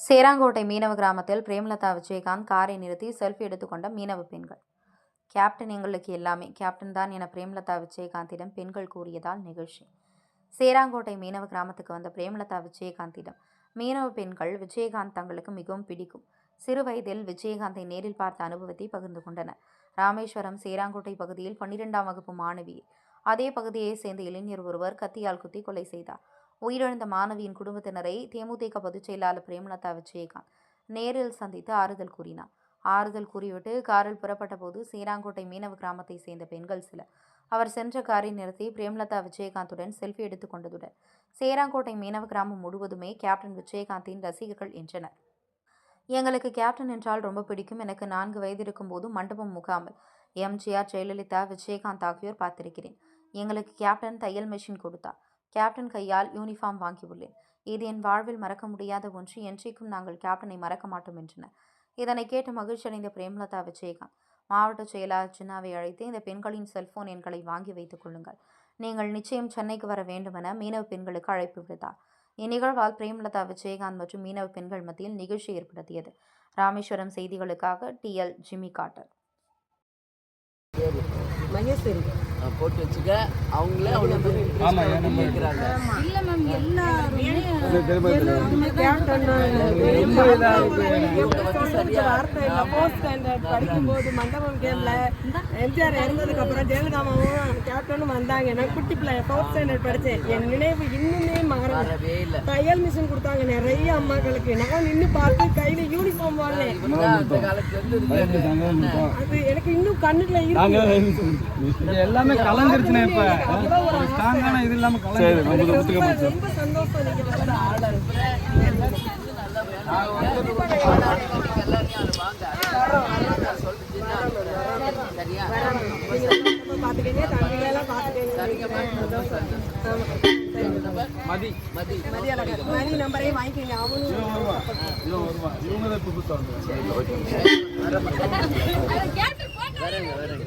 சேராங்கோட்டை மீனவ கிராமத்தில் பிரேமலதா விஜயகாந்த் காரை நிறுத்தி செல்ஃபி எடுத்துக்கொண்ட மீனவ பெண்கள். கேப்டன் எங்களுக்கு எல்லாமே. கேப்டன் தான் என பிரேமலதா விஜயகாந்திடம் பெண்கள் கூறியதால் நிகழ்ச்சி. சேராங்கோட்டை மீனவ கிராமத்துக்கு வந்த பிரேமலதா விஜயகாந்திடம் மீனவ பெண்கள் விஜயகாந்த் தங்களுக்கு மிகவும் பிடிக்கும். சிறு வயதில் விஜயகாந்தை நேரில் பார்த்த அனுபவத்தை பகிர்ந்து கொண்டனர் ராமேஸ்வரம் சேராங்கோட்டை பகுதியில் பன்னிரெண்டாம் வகுப்பு மாணவி அதே பகுதியை சேர்ந்த இளைஞர் ஒருவர் கத்தியால் குத்தி கொலை செய்தார். உயிரிழந்த மாணவியின் குடும்பத்தினரை தேமுதிக பொதுச் செயலாளர் பிரேமலதா விஜயகாந்த் நேரில் சந்தித்து ஆறுதல் கூறினார். ஆறுதல் கூறிவிட்டு காரில் புறப்பட்ட போது சீராங்கோட்டை மீனவ கிராமத்தை சேர்ந்த பெண்கள் சில அவர் சென்ற காரை நிறுத்தி பிரேமலதா விஜயகாந்துடன் செல்ஃபி எடுத்துக் கொண்டதுடன் சேராங்கோட்டை மீனவ கிராமம் முழுவதுமே கேப்டன் விஜயகாந்தின் ரசிகர்கள் என்றனர். எங்களுக்கு கேப்டன் என்றால் ரொம்ப பிடிக்கும். எனக்கு நான்கு வயது இருக்கும்போது மண்டபம் முகாமில் எம்ஜிஆர் ஜெயலலிதா விஜயகாந்த் ஆகியோர் பார்த்திருக்கிறேன். எங்களுக்கு கேப்டன் தையல் மெஷின் கொடுத்தார். கேப்டன் கையால் யூனிஃபார்ம் வாங்கியுள்ளேன். இது என் வாழ்வில் மறக்க முடியாத ஒன்று. என்றைக்கும் நாங்கள் கேப்டனை மறக்க மாட்டோம் என்றனர். இதனை கேட்டு மகிழ்ச்சியடைந்த பிரேம்லதா விஜயகாந்த் மாவட்ட செயலாளர் சின்னாவை அழைத்து இந்த பெண்களின் செல்போன் எண்களை வாங்கி வைத்துக் கொள்ளுங்கள். நீங்கள் நிச்சயம் சென்னைக்கு வர வேண்டுமென மீனவ பெண்களுக்கு அழைப்பு விடுத்தார். இந்நிகழ்வால் பிரேம்லதா விஜயகாந்த் மற்றும் மீனவ பெண்கள் மத்தியில் நிகழ்ச்சி ஏற்படுத்தியது. ராமேஸ்வரம் செய்திகளுக்காக T L Jimmy Carter. Maheswari. போட்டு வச்சுக்க அவங்களே அவ்வளோ கேட்குறாங்க இல்ல மேம் படிக்கும்போது மண்டபம் கேம்ல எம்ஜிஆர் இறந்ததுக்கு அப்புறம் ஜெயலலிதாவும் கேப்டனும் வந்தாங்க. நான் குட்டி பிள்ளை ஃபோர்த் ஸ்டாண்டர்ட் படிச்சேன். என் நினைவு இன்னுமே இல்லை. தையல் மிஷின் கொடுத்தாங்க நிறைய அம்மாக்களுக்கு. நான் நின்று பார்த்து கையில யூனிஃபார்ம் வாங்கினேன். அது எனக்கு இன்னும் கண்ணுல இருக்கு. இது எல்லாமே கலந்துருச்சுண்ணே இப்ப. ஸ்ட்ராங்கான இது இல்லாம கலந்து ரொம்ப ரொம்ப சந்தோஷம் மதி மதி. மணி நம்பரையும் வாங்கிக்கங்க அவனும் இவன் வருவான் இவங்க தான் இப்போ புதுசாக வரேங்க. வரேங்க.